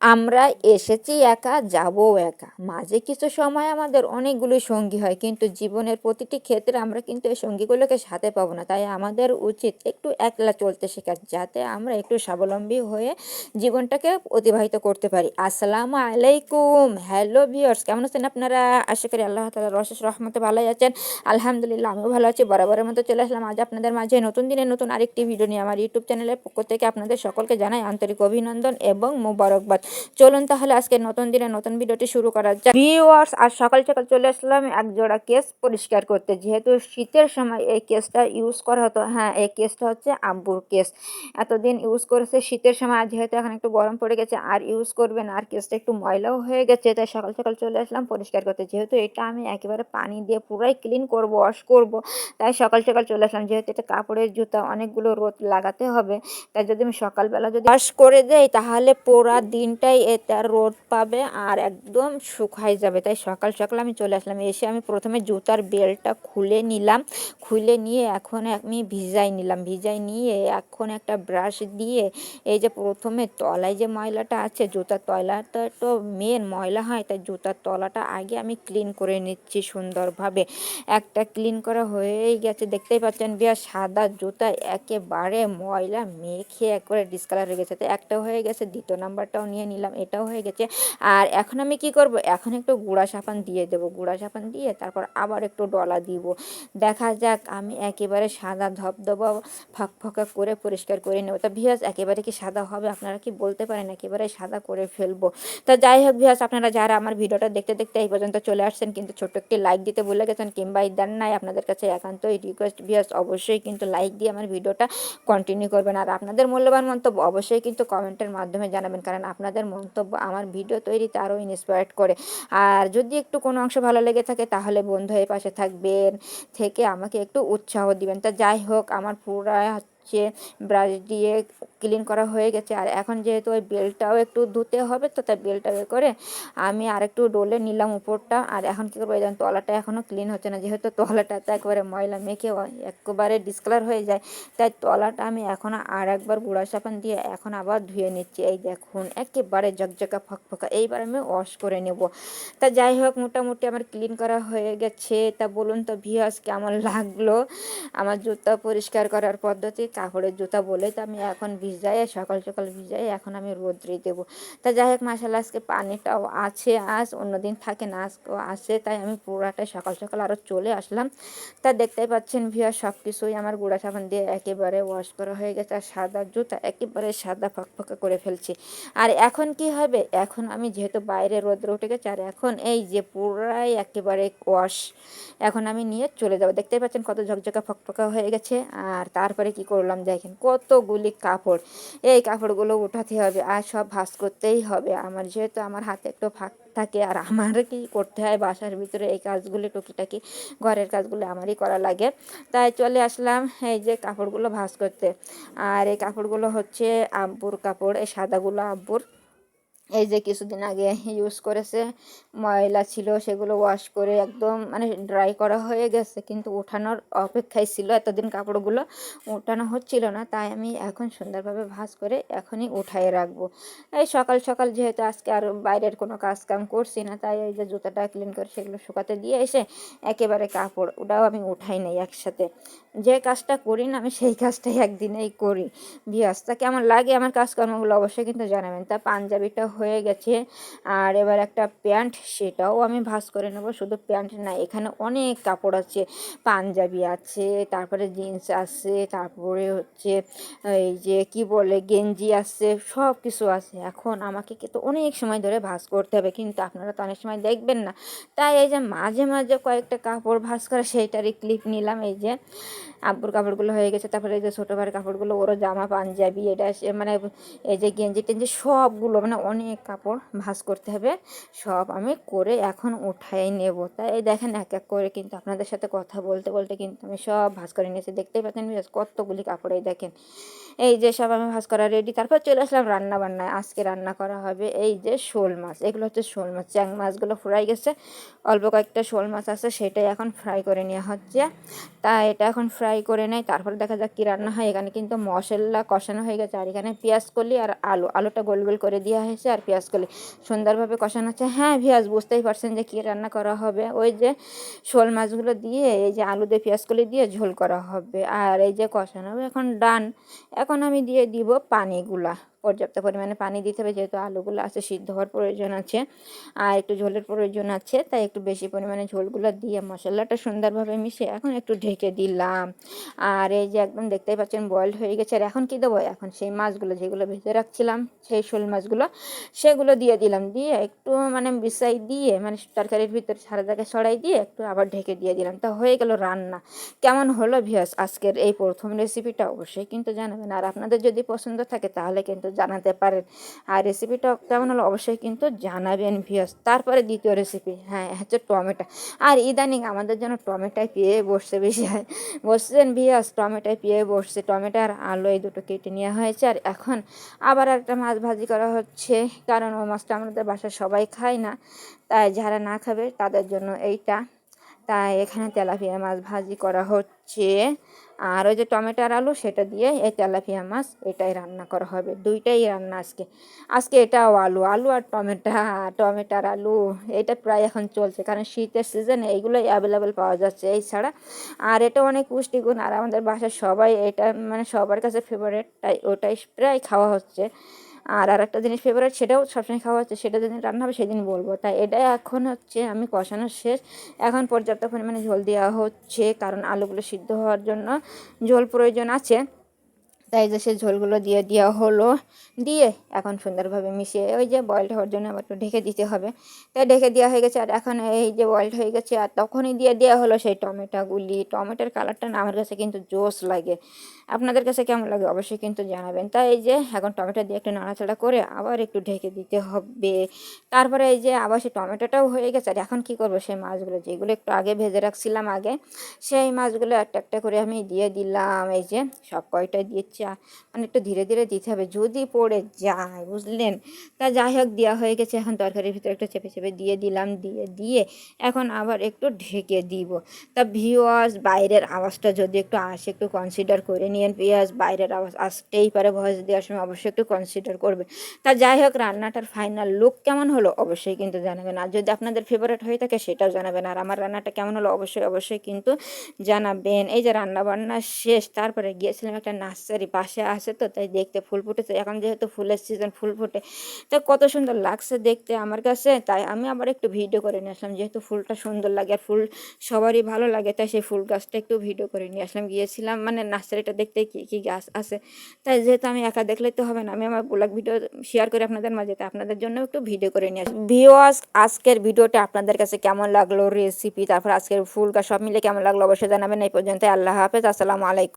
আমরা এসেছি একা যাবও একা। মাঝে কিছু সময় আমাদের অনেকগুলো সঙ্গী হয়, কিন্তু জীবনের প্রতিটি ক্ষেত্রে আমরা কিন্তু এই সঙ্গীগুলোকে সাথে পাবো না। তাই আমাদের উচিত একটু একলা চলতে শেখা যাতে আমরা একটু স্বাবলম্বী হয়ে জীবনটাকে অতিবাহিত করতে পারি। আসসালামু আলাইকুম। হ্যালো ভিউয়ার্স কেমন আছেন আপনারা? আশা করি আল্লাহ তালা রশেষ রহমতে ভালোই আছেন। আলহামদুলিল্লাহ, আমিও ভালো আছি। বরাবরের মতো চলে আসলাম আজ আপনাদের মাঝে নতুন দিনে নতুন আরেকটি ভিডিও নিয়ে। আমার ইউটিউব চ্যানেলের পক্ষ থেকে আপনাদের সকলকে জানাই আন্তরিক অভিনন্দন এবং মোবারকবাদ। চলুন তাহলে আজকে নতুন দিনে নতুন ভিডিওটি শুরু করা যাক। ভিউয়ার্স আর সকাল সকাল চলে আসলাম এক জোড়া কেস পরিষ্কার করতে। যেহেতু শীতের সময় এই কেসটা ইউজ করা হতো হ্যাঁ এই কেসটা হচ্ছে আব্বুর কেস। এতদিন ইউজ করেছে শীতের সময় যেহেতু এখন একটু গরম পড়ে গেছে, আর ইউজ করবেন আর কেসটা একটু ময়লাও হয়ে গেছে, তাই সকাল সকাল চলে আসলাম পরিষ্কার করতে। যেহেতু এটা আমি একেবারে পানি দিয়ে পুরাই ক্লিন করব ওয়াশ করব, তাই সকাল সকাল চলে আসলাম। যেহেতু এটা কাপড়ের জুতা, অনেকগুলো রোদ লাগাতে হবে, তাই যদি আমি সকালবেলা যদি ওয়াশ করে দেই, তাহলে পুরা দিনটাই এতে আর রোদ পাবে আর একদম শুকাই যাবে। তাই সকাল সকাল আমি চলে আসলাম। এসে আমি প্রথমে জুতার বেল্টটা খুলে নিলাম। খুলে নিয়ে এখন আমি ভিজাই নিলাম। ভিজাই নিয়ে এখন একটা ব্রাশ দিয়ে এই যে প্রথমে তলায় যে ময়লাটা আছে, জুতার তলাটা তো মেন ময়লা হয়, তাই জুতার তলাটা আগে আমি ক্লিন করে নিচ্ছি সুন্দরভাবে। একটা ক্লিন করা হয়েই গেছে। দেখতেই পাচ্ছেন বিয়া সাদা জুতা একেবারে ময়লা মেখে একবারে ডিসকালার হয়ে গেছে। তো একটা হয়ে গেছে, দ্বিতীয় নাম্বারটাও নিয়ে নিলাম, এটাও হয়ে গেছে। আর এখন আমি কি করব? এখন একটু গুঁড়া সাবান দিয়ে দেবো, গুঁড়া সাবান দিয়ে তারপর আবার একটু ডলা দিব। দেখা যাক, আমি একেবারে সাদা ধবধবা, ফকফকা করে পরিষ্কার করে নেব। তা ভিয়াস একেবারে কি সাদা হবে? আপনারা কি বলতে পারেন? একেবারে সাদা করে ফেলব। তা যাই হোক ভিয়াস আপনারা যারা আমার ভিডিওটা দেখতে দেখতে এই পর্যন্ত চলে আসছেন, কিন্তু ছোট্ট একটি লাইক দিতে ভুলে গেছেন কিংবা দেন নাই, আপনাদের কাছে একান্তই রিকোয়েস্ট ভিয়াস অবশ্যই কিন্তু লাইক দিয়ে আমার ভিডিওটা কন্টিনিউ করবেন। আর আপনাদের মূল্যবান মন্তব্য অবশ্যই কিন্তু কমেন্টের মাধ্যমে জানাবেন, কারণ আপনাদের মন্তব্য, আমার ভিডিও তৈরিতে আরও ইন্সপায়ার্ড করে। আর যদি একটু কোনো অংশ ভালো লেগে থাকে, তাহলে বন্ধু হয়ে পাশে থাকবেন, থেকে আমাকে একটু উৎসাহ দিবেন। তা যাই হোক, আমার পুরা হচ্ছে ব্রাশ দিয়ে ক্লিন করা হয়ে গেছে। আর এখন যেহেতু ওই বেলটাও একটু ধুতে হবে, তো তাই বেলটা বের করে আমি আর একটু ডোলে নিলাম উপরটা। আর এখন কী করব, এই তলাটা এখনও ক্লিন হচ্ছে না। যেহেতু তলাটা তো একবারে ময়লা মেখে একবারে ডিসকালার হয়ে যায়, তাই তলাটা আমি এখন আর একবার গুঁড়া সাবান দিয়ে এখন আবার ধুয়ে নিচ্ছি। এই দেখুন, একেবারে ঝকঝকা ফকফকা। এইবার আমি ওয়াশ করে নেব। তা যাই হোক, মোটামুটি আমার ক্লিন করা হয়ে গেছে। তা বলুন তো ভিয়াস কেমন লাগল? আমার জুতা পরিষ্কার করার পদ্ধতি, কাপড়ের জুতা বলে তো আমি এখন ভিজাই সকাল সকাল ভিজাই এখন আমি রোদ্রে দেবো। তা যাই হোক মাসাল আজকে পানিটাও আছে, আজ অন্যদিন থাকে না, আজকেও আছে, তাই আমি পুরাটা সকাল সকাল আরও চলে আসলাম। তা দেখতেই পাচ্ছেন ভিয়া সব কিছুই আমার গুঁড়া সাবান দিয়ে একেবারে ওয়াশ করা হয়ে গেছে, আর সাদা জুতা একেবারে সাদা ফকফকা করে ফেলছি। আর এখন কি হবে? এখন আমি যেহেতু বাইরে রোদ্রে উঠে গেছে, আর এখন এই যে পুরাই একেবারে ওয়াশ এখন আমি নিয়ে চলে যাব। দেখতেই পাচ্ছেন কত ঝকঝকা ফকফকা হয়ে গেছে, আর তারপরে কি করলাম দেখেন, কতগুলি কাপড় এই কাপড়গুলো উঠাতে হবে আর সব ভাস করতেই হবে। আমার যেহেতু আমার হাতে একটু ফাঁক থাকে আর আমার কি করতে হয়? বাসার ভিতরে এই কাজগুলি টুকিটাকি ঘরের কাজগুলো আমারই করা লাগে। তাই চলে আসলাম এই যে কাপড়গুলো ভাস করতে। আর এই কাপড়গুলো হচ্ছে আব্বুর কাপড়, এই সাদাগুলো আব্বুর এই যে কিছুদিন আগে ইউজ করেছে, ময়লা ছিল, সেগুলো ওয়াশ করে একদম মানে ড্রাই করা হয়ে গেছে, কিন্তু ওঠানোর অপেক্ষায় ছিল এতদিন কাপড়গুলো ওঠানো হচ্ছিল না, তাই আমি এখন সুন্দরভাবে ভাঁজ করে এখনই উঠাই রাখব। এই সকাল সকাল যেহেতু আজকে আর বাইরের কোনো কাজ কাম করছি না, তাই এই যে জুতাটা ক্লিন করে সেগুলো শুকাতে দিয়ে এসে একেবারে কাপড় ওটাও আমি উঠাই নেই একসাথে। যে কাজটা করি না, আমি সেই কাজটাই একদিনেই করি। বিয়াসটা কেমন লাগে আমার কাজকর্মগুলো? অবশ্যই কিন্তু জানাবেন। তা পাঞ্জাবিটা হয়ে গেছে। আর এবার একটা প্যান্ট, সেটাও আমি ভাস করে নেব। শুধু প্যান্ট না, এখানে অনেক কাপড় আছে। পাঞ্জাবি আছে, তারপরে জিন্স আছে, তারপরে হচ্ছে এই যে কি বলে, গেঞ্জি আছে সব কিছু আছে। এখন আমাকে কিন্তু অনেক সময় ধরে ভাস করতে হবে, কিন্তু আপনারা তো অনেক সময় দেখবেন না। তাই এই যে মাঝে মাঝে কয়েকটা কাপড় ভাস করা, সেইটারই ক্লিপ নিলাম। এই যে আব্বুর কাপড়গুলো হয়ে গেছে, তারপরে এই যে ছোটো ভাইয়ের কাপড়গুলো, ওরও জামা, পাঞ্জাবি, এটা মানে এই যে গেঞ্জি টেঞ্জি সবগুলো মানে অনেক কাপড় ভাঁজ করতে হবে। সব আমি করে এখন উঠাই নেব। তাই এই দেখেন এক এক করে কিন্তু আপনাদের সাথে কথা বলতে বলতে কিন্তু আমি সব ভাঁজ করে নিয়েছি। দেখতেই পাচ্ছেন কতগুলি কাপড় এই দেখেন। এই যে সব আমি ভাজ করা রেডি তারপর চলে আসলাম রান্না বান্নায় আজকে রান্না করা হবে এই যে শোল মাছ। এগুলো হচ্ছে শোল মাছ। চ্যাং মাছগুলো ফ্রাই গেছে। অল্প কয়েকটা শোল মাছ আছে, সেটাই এখন ফ্রাই করে নেওয়া হচ্ছে। তা এটা এখন ফ্রাই করে নেয় তারপর দেখা যাক কী রান্না হয়। এখানে কিন্তু মশলা কষানো হয়ে গেছে। আর এখানে পেঁয়াজ কলি আর আলু। আলুটা গোল গোল করে দেওয়া হয়েছে আর পেঁয়াজ কলি। সুন্দরভাবে কষানো হচ্ছে। হ্যাঁ পেঁয়াজ বুঝতেই পারছেন যে কী রান্না করা হবে। ওই যে শোল মাছগুলো দিয়ে, এই যে আলু দিয়ে, পেঁয়াজ কলি দিয়ে ঝোল করা হবে। আর এই যে কষানো হবে, এখন ডান। এখন আমি দিয়ে দিব পানিগুলা। পর্যাপ্ত পরিমাণে পানি দিতে হবে, যেহেতু আলুগুলো আছে, সিদ্ধ হওয়ার প্রয়োজন আছে আর একটু ঝোলের প্রয়োজন আছে, তাই একটু বেশি পরিমাণে ঝোলগুলো দিয়ে মশলাটা সুন্দরভাবে মিশিয়ে এখন একটু ঢেকে দিলাম। আর এই যে একদম দেখতেই পাচ্ছেন বয়েল হয়ে গেছে, আর এখন কী দেবো? এখন সেই মাছগুলো যেগুলো ভেজে রাখছিলাম, সেই শোল মাছগুলো, সেগুলো দিয়ে দিলাম, দিয়ে একটু মানে বিছাই দিয়ে মানে তরকারির ভিতরে সারা জায়গায় দিয়ে একটু আবার ঢেকে দিয়ে দিলাম। তা হয়ে গেল রান্না। কেমন হলো ভিয়াস আজকের এই প্রথম রেসিপিটা অবশ্যই কিন্তু জানাবেন। আর আপনাদের যদি পছন্দ থাকে তাহলে কিন্তু জানাতে পারেন। আর রেসিপিটা কেমন হলো অবশ্যই কিন্তু জানাবেন ভিয়াস তারপরে দ্বিতীয় রেসিপি হ্যাঁ হচ্ছে টমেটো। আর ইদানিং আমাদের জন্য টমেটোয় পেয়ে বসছে বেশি, হয়, বসছেন ভিয়াস টমেটোয় পেয়ে বসছে। টমেটো আর আলু এই দুটো কেটে নেওয়া হয়েছে। আর এখন আবার একটা মাছ ভাজি করা হচ্ছে, কারণ ওই মাছটা আমাদের বাসায় সবাই খায় না, তাই যারা না খাবে তাদের জন্য এইটা তাই এখানে তেলাপিয়া মাছ ভাজি করা হচ্ছে। আর ওই যে টমেটোর আলু, সেটা দিয়ে এই তেলাপিয়া মাছ এটাই রান্না করা হবে। দুইটাই রান্না আজকে। আজকে এটাও আলু আলু আর টমেটো টমেটোর আলু, এটা প্রায় এখন চলছে। কারণ শীতের সিজনে এইগুলোই অ্যাভেলেবেল পাওয়া যাচ্ছে এই ছাড়া আর এটা অনেক পুষ্টিগুণ, আর আমাদের বাসায় সবাই এটা মানে সবার কাছে ফেভারেট তাই ওটাই প্রায় খাওয়া হচ্ছে। আর আর একটা জিনিস ফেভারিট সেটাও সবসময় খাওয়া হচ্ছে, সেটা যেদিন রান্না হবে সেদিন বলব। তাই এটা এখন হচ্ছে আমি কষানো শেষ। এখন পর্যাপ্ত পরিমাণে ঝোল দেওয়া হচ্ছে, কারণ আলুগুলো সিদ্ধ হওয়ার জন্য ঝোল প্রয়োজন আছে। তাই যে সে ঝোলগুলো দিয়ে দেওয়া হলো। দিয়ে এখন সুন্দরভাবে মিশিয়ে ওই যে বয়েলড হওয়ার জন্য আবার একটু ঢেকে দিতে হবে। তাই ঢেকে দেওয়া হয়ে গেছে, আর এখন এই যে বয়েলড হয়ে গেছে, আর তখনই দিয়ে দেওয়া হলো সেই টমেটোগুলি। টমেটোর কালারটা না আমার কাছে কিন্তু জোস লাগে। আপনাদের কাছে কেমন লাগে অবশ্যই কিন্তু জানাবেন। তাই এই যে এখন টমেটো দিয়ে একটু নাড়াচাড়া করে আবার একটু ঢেকে দিতে হবে। তারপরে এই যে আবার সেই টমেটোটাও হয়ে গেছে, আর এখন কী করব সেই মাছগুলো? যেগুলো একটু আগে ভেজে রাখছিলাম আগে, সেই মাছগুলো একটা একটা করে আমি দিয়ে দিলাম। এই যে সব কয়টাই দিয়েছি আর মানে একটু ধীরে ধীরে দিতে হবে। যদি পড়ে যায়, বুঝলেন? তা যাই হোক, দেওয়া হয়ে গেছে। এখন তরকারির ভিতরে একটু চেপে চেপে দিয়ে দিলাম, দিয়ে দিয়ে এখন আবার একটু ঢেকে দিব। তা ভিওয়াস বাইরের আওয়াজটা যদি একটু আসে, একটু কনসিডার করে নিয়েন পেঁয়াজ বাইরের আওয়াজ আসতেই পারে ভয়েস দেওয়ার সময় অবশ্যই একটু কনসিডার করবে। তা যাই হোক, রান্নাটার ফাইনাল লুক কেমন হলো? অবশ্যই কিন্তু জানাবেন। আর যদি আপনাদের ফেভারিট হয়ে থাকে, সেটাও জানাবেন। আর আমার রান্নাটা কেমন হলো? অবশ্যই অবশ্যই কিন্তু জানাবেন। এই যে রান্না বান্না শেষ, তারপরে গিয়েছিলাম একটা নার্সারি পাশে আছে তো, তাই দেখতে ফুল ফুটেছে। এখন যেহেতু ফুলের সিজন ফুল ফুটে, তা কত সুন্দর লাগছে দেখতে আমার কাছে। তাই আমি আবার একটু ভিডিও করে নিয়ে আসলাম। যেহেতু ফুলটা সুন্দর লাগে আর ফুল সবারই ভালো লাগে, তাই সেই ফুল গাছটা একটু ভিডিও করে নিয়ে আসলাম। গিয়েছিলাম মানে নার্সারিটা দেখতে কী কী গাছ আছে। তাই যেহেতু আমি একা দেখলেই তো হবে না, আমি আমার ব্লগ ভিডিও শেয়ার করি আপনাদের মাঝে, তাই আপনাদের জন্য একটু ভিডিও করে নিয়ে আসি ভিওয়াস আজকের ভিডিওটা আপনাদের কাছে কেমন লাগল? রেসিপি তারপর আজকের ফুল গাছ সব মিলে কেমন লাগল? অবশ্যই জানাবেন। এই পর্যন্ত আল্লাহ হাফেজ। আসসালামু আলাইকুম।